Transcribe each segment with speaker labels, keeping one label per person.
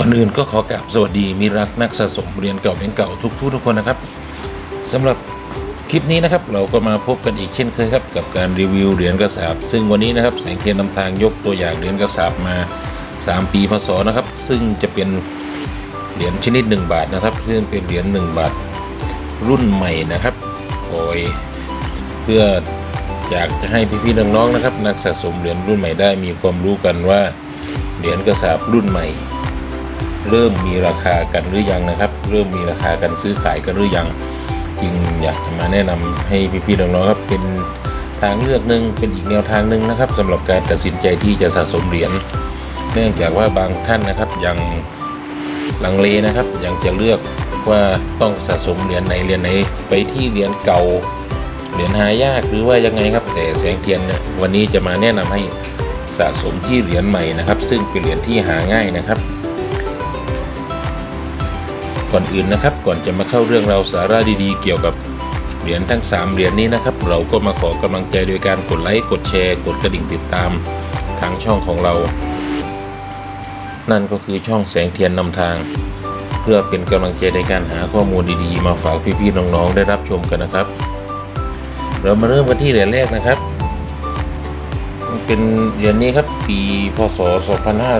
Speaker 1: ก่อนอื่นก็ขอกราบสวัสดีมีรักนักสะสมเหรียญเก่าเหรียญเก่าทุกทุกทุกคนนะครับสำหรับคลิปนี้นะครับเราก็มาพบกันอีกเช่นเคยครับกับการรีวิวเหรียญกระสาบซึ่งวันนี้นะครับแสงเทียนนำทางยกตัวอย่างเหรียญกระสาบมา 3 ปีพศนะครับ ซึ่งจะเป็นเหรียญชนิด 1 บาทนะครับซึ่งเป็นเหรียญ1บาทรุ่นใหม่นะครับโอ้ยเพื่ออยากจะให้พี่ๆน้องๆนะครับ นักสะสมเหรียญรุ่นใหม่ได้มีความรู้กันว่าเหรียญกระสาบรุ่นใหม่ เริ่มมีราคากันหรือยังนะครับ เริ่มมีราคากันซื้อขายกันหรือยัง จึงอยากจะมาแนะนำให้พี่ๆน้องๆครับเป็นทางเลือกหนึ่งเป็นอีกแนวทางหนึ่งนะครับสำหรับการตัดสินใจที่จะสะสมเหรียญเนื่องจากว่าบางท่านนะครับยังลังเลนะครับ ยังจะเลือกว่าต้องสะสมเหรียญไหนเหรียญไหนไปที่เหรียญเก่าเหรียญหายากหรือว่ายังไงครับ แต่แสงเทียนเนี่ยวันนี้จะมาแนะนำให้สะสมที่เหรียญใหม่นะครับ ซึ่งเป็นเหรียญที่หาง่ายนะครับ ก่อนอื่นนะครับ ก่อนจะมาเข้าเรื่องเราวสาระดีๆ เกี่ยวกับเหรียญทั้ง 3 เหรียญนี้นะครับ เราก็มาขอกำลังใจโดยการกดไลค์กดแชร์ กดกระดิ่งติดตามทางช่องของเรา นั่นก็คือช่องแสงเทียนนำทาง เพื่อเป็นกำลังใจในการหาข้อมูลดีๆ มาฝากพี่ๆน้องๆได้รับชมกันนะครับ เรามาเริ่มกันที่เหรียญแรกนะครับเป็นเหรียญนี้ครับปีพศ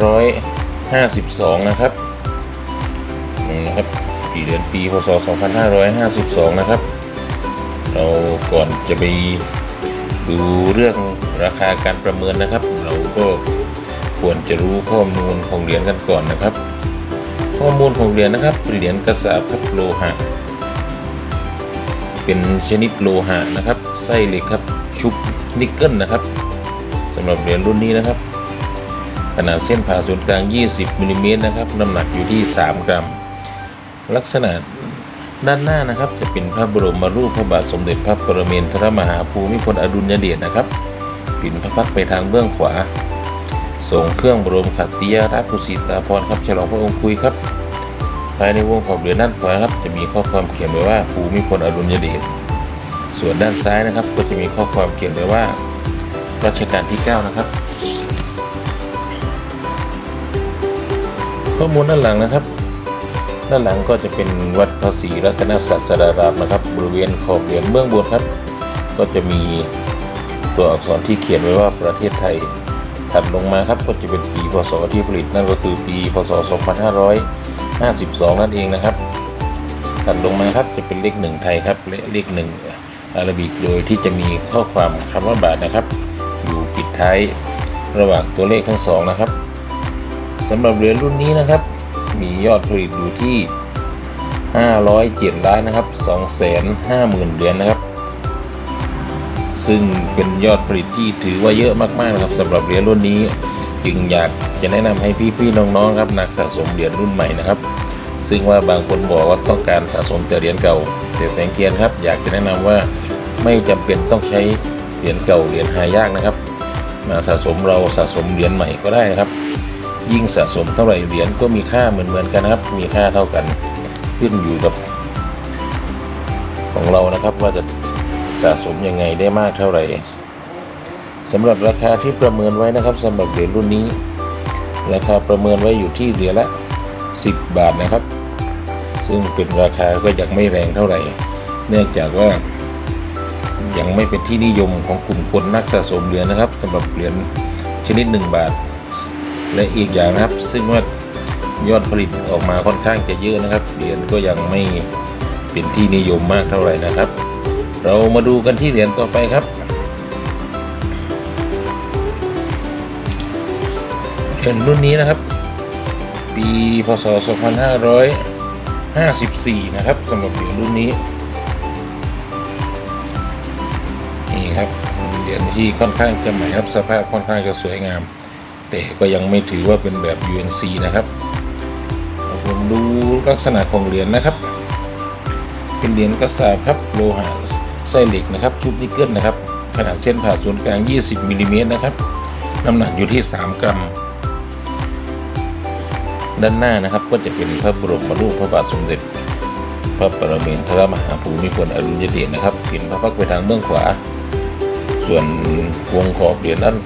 Speaker 1: 2552 นะครับ นี่นะครับปีเดือนปีพศ 2552 นะครับ เราก่อนจะไปดูเรื่องราคาการประเมินนะครับ เราก็ควรจะรู้ข้อมูลของเหรียญกันก่อนนะครับ ข้อมูลของเหรียญนะครับเหรียญกระสาพับโลหะ เป็นชนิดโลหะนะครับไส้เหล็กครับชุบนิกเกิลนะครับสำหรับเหรียญรุ่นนี้นะครับ ขนาดเส้นผ่าศูนย์กลาง 20มิลลิเมตรนะครับน้ำหนักอยู่ที่ 3 กรัม ลักษณะด้านหน้านะครับจะเป็นพระบรมรูปพระบาทสมเด็จพระปรเมนทรมหาภูมิพลอดุลยเดชนะครับปิ่นพระพักตร์ไปทางเบื้องขวาส่งเครื่องบรมขัตติยราชกุศิตาภรณ์ครับฉลองพระองค์คุยครับ ภายในวงขอบเหรียญด้านขวาครับจะมีข้อความเขียนไว้ว่าภูมิพลอดุลยเดชส่วนด้านซ้ายนะครับ ก็จะมีข้อความเขียนไว้ว่ารัชกาลที่ 9 นะครับข้อมูลด้านหลังนะครับ ด้านหลังก็จะเป็นวัดพระศรีรัตนศาสดารามนะครับ บริเวณขอบเหรียญเบื้องบนครับ ก็จะมีตัวอักษรที่เขียนไว้ว่าประเทศไทยถัดลงมาครับก็จะเป็นปีพศที่ผลิตนั่นก็คือปีพศ 2552 นั่นเองนะครับถัดลงมาครับจะเป็นเลขหนึ่งไทยครับและเลขหนึ่งอาราบิกโดยที่จะมีข้อความคำว่าบาทนะครับ อยู่ปิดท้ายระหว่างตัวเลขทั้งสองนะครับสำหรับเหรียญรุ่นนี้นะครับ มียอดผลิตอยู่ที่ 507 ล้านนะครับ 250,000 เหรียญนะครับ ซึ่งเป็นยอดผลิตที่ถือว่าเยอะมากๆนะครับสำหรับเหรียญรุ่นนี้ จึงอยากจะแนะนำให้พี่ๆน้องๆครับนักสะสมเหรียญรุ่นใหม่นะครับ ซึ่งว่าบางคนบอกว่าต้องการสะสมแต่เหรียญเก่าแต่แสงเทียนครับ อยากจะแนะนำว่าไม่จำเป็นต้องใช้เหรียญเก่าเหรียญหายากนะครับมาสะสมเราสะสมเหรียญใหม่ก็ได้นะครับ ยิ่งสะสมเท่าไหร่เหรียญก็มีค่าเหมือนเหมือนๆกันนะครับ มีค่าเท่ากันขึ้นอยู่กับ ของเรานะครับว่าจะสะสมยังไงได้มากเท่าไหร่สำหรับราคาที่ประเมินไว้นะครับสำหรับเหรียญรุ่นนี้ ราคาประเมินไว้อยู่ที่เหรียญละ 10 บาทนะครับ ซึ่งเป็นราคาก็ยังไม่แรงเท่าไหร่ เนื่องจากว่ายังไม่เป็นที่นิยมของกลุ่มคนนักสะสมเหรียญนะครับสำหรับเหรียญชนิด 1 บาท และอีกอย่างนะครับ ซึ่งว่ายอดผลิตออกมาค่อนข้างจะเยอะนะครับเหรียญก็ยังไม่เป็นที่นิยมมากเท่าไหร่นะครับ เรามาดูกันที่เหรียญต่อไปครับเหรียญรุ่นนี้นะครับ ปีพศ 2554 นะครับสำหรับเหรียญรุ่นนี้นี่ครับเหรียญที่ค่อนข้างจะใหม่ครับสภาพค่อนข้างจะสวยงาม แต่ก็ยังไม่ถือว่าเป็นแบบ UNC นะครับผมดูลักษณะของเหรียญนะครับ เป็นเหรียญกระสาบครับโลหะไส้เหล็กนะครับชุบนิกเกิลนะครับ ขนาดเส้นผ่าศูนย์กลาง 20มิลลิเมตรนะครับ น้ำหนักอยู่ที่ 3 กรัม ด้านหน้านะครับก็จะเป็นพระบรมรูปพระบาทสมเด็จ พระปรเมนทรมหาภูมิพลอดุลยเดชนะครับเห็นพระพักตร์ไปทางเบื้องขวา ส่วนวงขอบเหรียญด้าน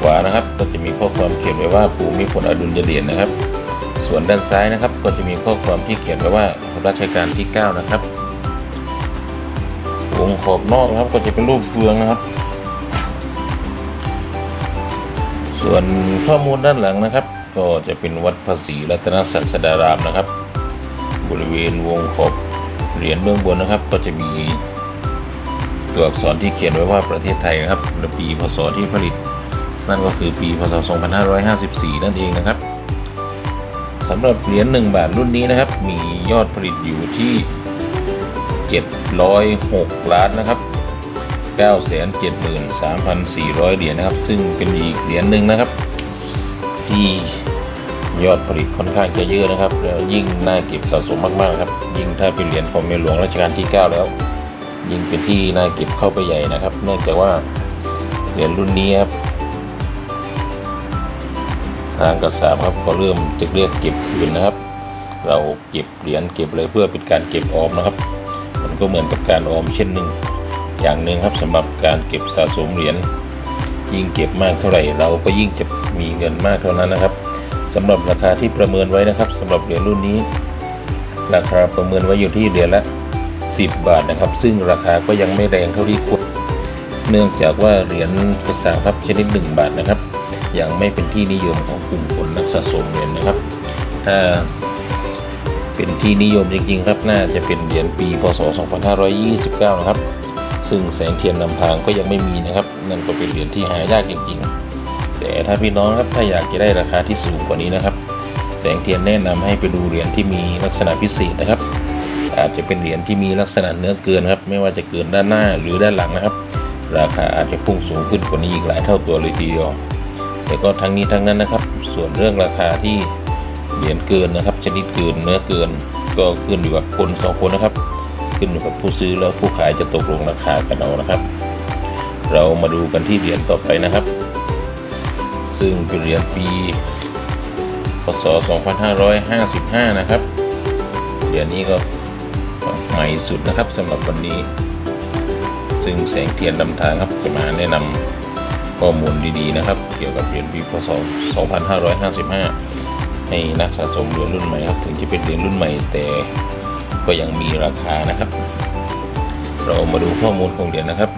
Speaker 1: ขวานะครับ ก็จะมีข้อความเขียนไว้ว่าภูมิพลอดุลยเดชนะครับ ส่วนด้านซ้ายนะครับ ก็จะมีข้อความที่เขียนไว้ว่ารัชกาลที่ 9 นะครับวงขอบนอกนะครับก็จะเป็นรูปเฟืองนะครับ ส่วนข้อมูลด้านหลังนะครับ ก็จะเป็นวัดภาษีรัตนศัสดารามนะครับ บริเวณวงขอบเหรียญเบื้องบนนะครับ ก็จะมีตัวอักษรที่เขียนไว้ว่าประเทศไทยนะครับและปีพศที่ผลิต นั่นก็คือปีพศ 2554 นั่นเองนะครับสำหรับเหรียญ1บาทรุ่นนี้นะครับ มียอดผลิตอยู่ที่ 706 ล้านนะครับ973,400 เหรียญนะครับ ซึ่งเป็นอีกเหรียญหนึ่งนะครับ ที่ยอดผลิตค่อนข้างจะเยอะนะครับแล้วยิ่งน่าเก็บสะสมมากๆครับ ยิ่งถ้าเป็นเหรียญของในหลวงรัชกาลที่ 9 แล้ว ยิ่งเป็นที่น่าเก็บเข้าไปใหญ่นะครับ เนื่องจากว่าเหรียญรุ่นนี้ครับ ทางกระสาบครับก็เริ่มจะเรียกเก็บคืนนะครับ เราเก็บเหรียญเก็บอะไรเพื่อเป็นการเก็บออมนะครับ มันก็เหมือนกับการออมเช่นหนึ่งอย่างหนึ่งครับสำหรับการเก็บสะสมเหรียญยิ่งเก็บมากเท่าไหร่ เราก็ยิ่งจะมีเงินมากเท่านั้นนะครับสำหรับราคาที่ประเมินไว้นะครับสำหรับเหรียญรุ่นนี้ ราคาประเมินไว้อยู่ที่เหรียญละ 10 บาทนะครับ ซึ่งราคาก็ยังไม่แรงเท่าที่ควรเนื่องจากว่าเหรียญกระสาครับชนิด 1 บาทนะครับ ยังไม่เป็นที่นิยมของกลุ่มคนนักสะสมเหรียญนะครับ ถ้าเป็นที่นิยมจริงๆครับน่าจะเป็นเหรียญปีพศ 2529 นะครับ ซึ่งแสงเทียนนำทางก็ยังไม่มีนะครับ นั่นก็เป็นเหรียญที่หายากจริงๆ แต่ถ้าพี่น้องครับถ้าอยากจะได้ราคาที่สูงกว่านี้นะครับ แสงเทียนแนะนำให้ไปดูเหรียญที่มีลักษณะพิเศษนะครับ อาจจะเป็นเหรียญที่มีลักษณะเนื้อเกินครับ ไม่ว่าจะเกินด้านหน้าหรือด้านหลังนะครับ ราคาอาจจะพุ่งสูงขึ้นกว่านี้อีกหลายเท่าตัวเลยทีเดียว แต่ก็ทั้งนี้ทั้งนั้นนะครับ ส่วนเรื่องราคาที่เหรียญเกินนะครับ ชนิดเกินเนื้อเกิน ก็ขึ้นอยู่กับคนสองคนนะครับ ขึ้นอยู่กับผู้ซื้อแล้วผู้ขายจะตกลงราคากันเอานะครับ เรามาดูกันที่เหรียญต่อไปนะครับ ซึ่งเป็นเหรียญปีพศ 2555 นะครับเหรียญนี้ก็ใหม่สุดนะครับสำหรับวันนี้ ซึ่งแสงเทียนนำทางครับจะมาแนะนำ ข้อมูลดีๆนะครับ เกี่ยวกับเหรียญปีพศ 2555 ให้นักสะสมเหรียญรุ่นใหม่ครับถึงจะเป็นเหรียญรุ่นใหม่แต่ก็ยังมีราคานะครับ เรามาดูข้อมูลของเหรียญนะครับ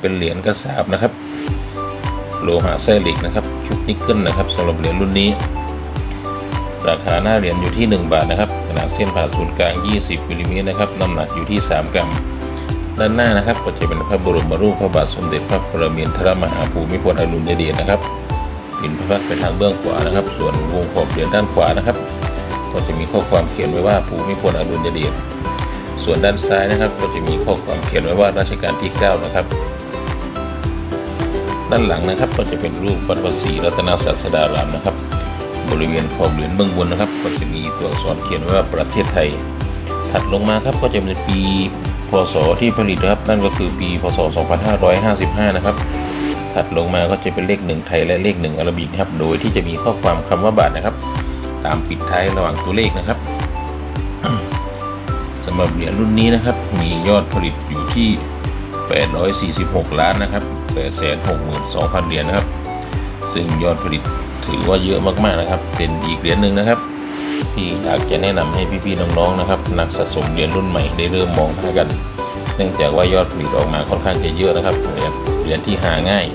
Speaker 1: เป็นเหรียญกระสาบนะครับ โลหะไส้เหล็กนะครับ ชุดนิกเกิลนะครับสำหรับเหรียญรุ่นนี้ ราคาหน้าเหรียญอยู่ที่ 1 บาทนะครับขนาดเส้นผ่าศูนย์กลาง 20มิลลิเมตรนะครับน้ำหนักอยู่ที่ 3 กรัม ด้านหน้านะครับก็จะเป็นพระบรมรูปพระบาทสมเด็จพระปรมินทรมหาภูมิพลอดุลยเดชนะครับปินพระพักตร์ไปทางเบื้องขวานะครับ ส่วนวงขอบเหรียญด้านขวานะครับ ก็จะมีข้อความเขียนไว้ว่าภูมิพลอดุลยเดชส่วนด้านซ้ายนะครับ ก็จะมีข้อความเขียนไว้ว่ารัชกาลที่ 9 นะครับ ด้านหลังนะครับก็จะเป็นรูปวัดภาษีรัตนศาสดารามนะครับ บริเวณขอบเหรียญเบื้องบนนะครับ ก็จะมีตัวอักษรเขียนไว้ว่าประเทศไทย ถัดลงมาครับก็จะเป็นปี พศที่ผลิตนะครับนั่นก็คือปีพศ 2555 นะครับ ถัดลงมาก็จะเป็นเลขหนึ่งไทยและเลขหนึ่งอาราบิกนะครับ โดยที่จะมีข้อความคำว่าบาทนะครับ ตามปิดท้ายระหว่างตัวเลขนะครับสำหรับเหรียญรุ่นนี้นะครับ มียอดผลิตอยู่ที่ 846 ล้านนะครับ 862,000 เหรียญนะครับ ซึ่งยอดผลิตถือว่าเยอะมากๆนะครับ เป็นอีกเหรียญหนึ่งนะครับ ที่อยากจะแนะนำให้พี่ๆน้องๆนะครับ นักสะสมเหรียญรุ่นใหม่ได้เริ่มมองหากัน เนื่องจากว่ายอดผลิตออกมาค่อนข้างจะเยอะนะครับเหรียญเหรียญที่หาง่าย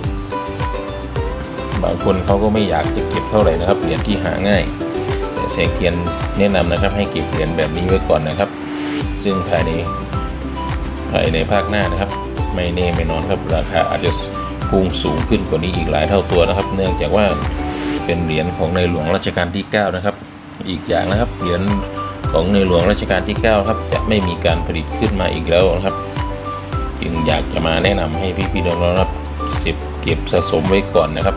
Speaker 1: บางคนเขาก็ไม่อยากจะเก็บเท่าไหร่นะครับเหรียญที่หาง่ายแต่แสงเทียนแนะนำนะครับให้เก็บเหรียญแบบนี้ไว้ก่อนนะครับ ซึ่งภายในภายในภาคหน้านะครับ ไม่แน่ไม่นอนครับราคาอาจจะพุ่งสูงขึ้นกว่านี้อีกหลายเท่าตัวนะครับ เนื่องจากว่าเป็นเหรียญของในหลวงรัชกาลที่ 9 นะครับ อีกอย่างนะครับเหรียญของในหลวงรัชกาลที่ 9 ครับ จะไม่มีการผลิตขึ้นมาอีกแล้วนะครับ จึงอยากจะมาแนะนำให้พี่ๆน้องๆครับเก็บเก็บสะสมไว้ก่อนนะครับ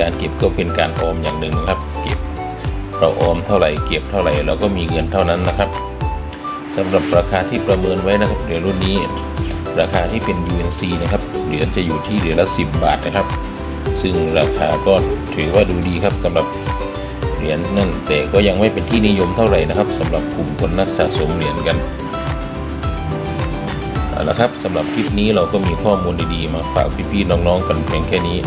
Speaker 1: การเก็บก็เป็นการออมอย่างหนึ่งนะครับ เก็บเราออมเท่าไหร่เก็บเท่าไหร่เราก็มีเงินเท่านั้นนะครับสำหรับราคาที่ประเมินไว้นะครับเหรียญรุ่นนี้ ราคาที่เป็น UNC นะครับเหรียญจะอยู่ที่เหรียญละ 10 บาทนะครับ ซึ่งราคาก็ถือว่าดูดีครับสำหรับ เหรียญนั่นแต่ก็ยังไม่เป็นที่นิยมเท่าไหร่นะครับสำหรับกลุ่มคนนักสะสมเหรียญกันเอาละครับสำหรับคลิปนี้เราก็มีข้อมูลดีๆ มาฝากพี่ๆน้องๆกันเพียงแค่นี้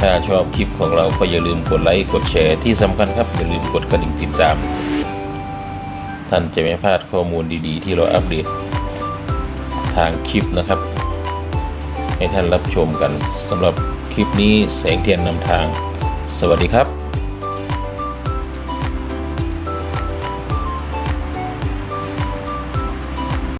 Speaker 1: ถ้าชอบคลิปของเราก็อย่าลืมกดไลค์กดแชร์ที่สำคัญครับอย่าลืมกดกระดิ่งติดตาม ท่านจะไม่พลาดข้อมูลดีๆ ที่เราอัปเดตทางคลิปนะครับ ให้ท่านรับชมกันสำหรับคลิปนี้แสงเทียนนำทาง สวัสดีครับ